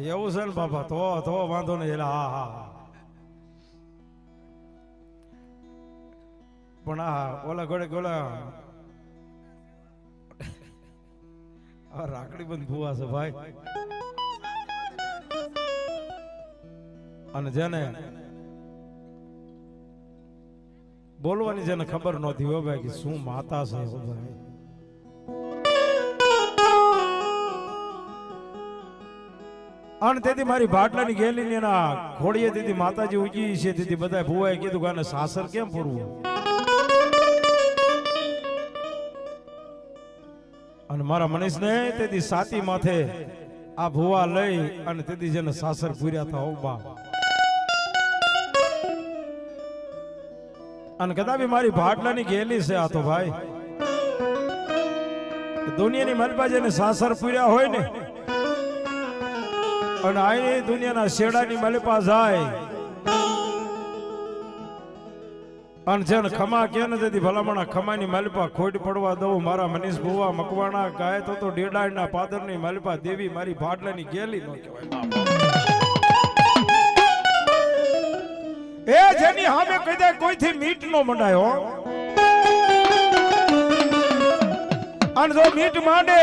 એવું છે ને બાપા તો તો વાંધો નહીં એટલે હા હા. પણ આ ઓલા ઘોડે ગોલા રાખડી બંધ ભૂવા છે ભાઈ અને જેને બોલવાની જેને ખબર નહોતી હોય કે શું માતા છે ભાઈ અને તેથી મારી ભાટલાની ગેલી ખોડીએ તેથી માતાજી ઉગી છે. તેથી બધા ભુવાએ કીધું કે આને સાસર કેમ પૂરવું? અને મારા મનીષને તેથી સાતી માથે આ ભુવા લઈ અને તેથી જેને સાસર પૂર્યા હતા ઓબા અને કદાપી મારી ભાટલાની ગેલી છે આ તો ભાઈ. દુનિયાની મલબા જેને સાસર પૂર્યા હોય ને અને આઈ દુનિયાના શેડાની મલપા જાય. અને જેને ખમા કે ને તેથી ભલામણા ખમાની મલપા ખોટ પડવા દઉં, મારા મનીષ ભુવા મકવાણા ગાય તો તો ડેડાળના પાદરની મલપા દેવી મારી ભાડલાની ગેલી નો કહેવાય. એ જેની સામે કહી દે કોઈથી મીટ નો મંડાયો અને જો મીટ માંડે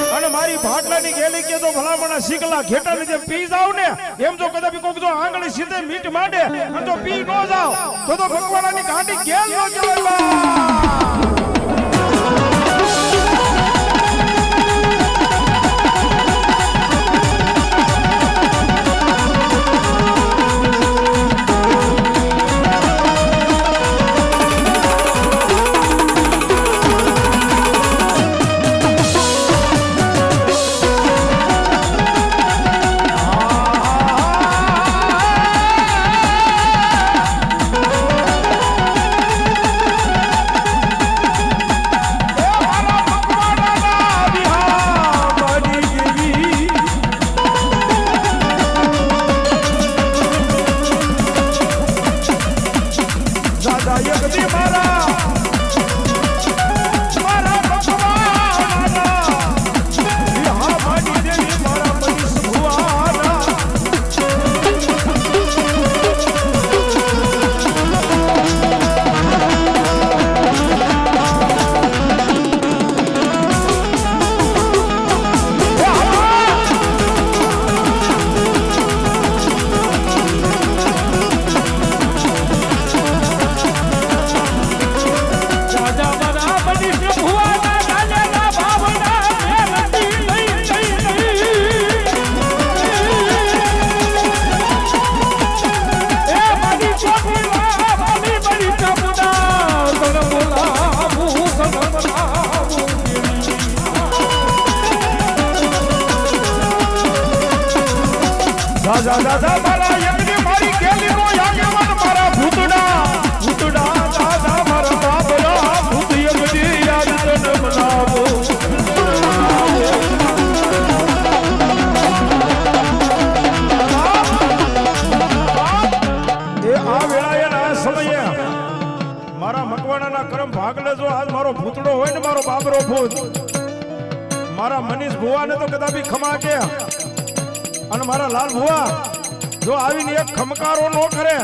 અને મારી ભાટલાની ગેલી કે તો ભલામણા શીકલા ઘેટાની જેમ પી જાવ ને, એમ જો કદાપી કોક જો આંગળી સીધે મીટ માંડે અને જો પી નો જાવ, તો તો ભગવાનની ગાંડી ગેલ નો કહેવાય દાદા એક દાદા દાદા મારા યજ્ઞ મારી કેલી નો મારા ભૂતડા ભૂતડા મારા બાબરા આ વેળાએ આ સમયે મારા મકવાણાના કરમ ભાગ લેજો. આજ મારો ભૂતડો હોય ને મારો બાબરો ભૂત. મારા મનીષ ભુવાને તો કદાપી ખમા કે અને મારા લાલ ભુવા, જો આવીને એક ખમકારો નો કરે.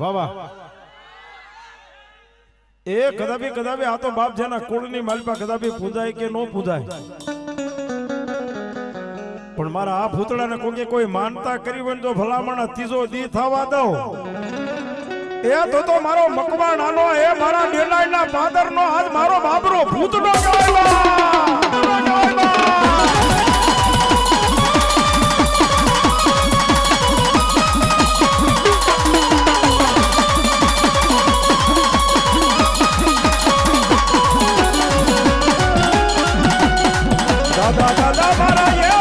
વાહ એ કદાપી કદાપી આ તો બાપ જેના કુળની માલપા કદાપી પૂજાય કે નો પૂજાય. પણ મારા આ ભૂતડાને કોકે કોઈ માનતા કરી હોય ને તો ભલામણ ત્રીજો દી થવા દઉં. એ તો મારો મકવા નાનો એ મારા ડેલાઈના પાદરનો, આજ મારો બાબરો ભૂતડો કહેવાય દાદા દાદા, મારા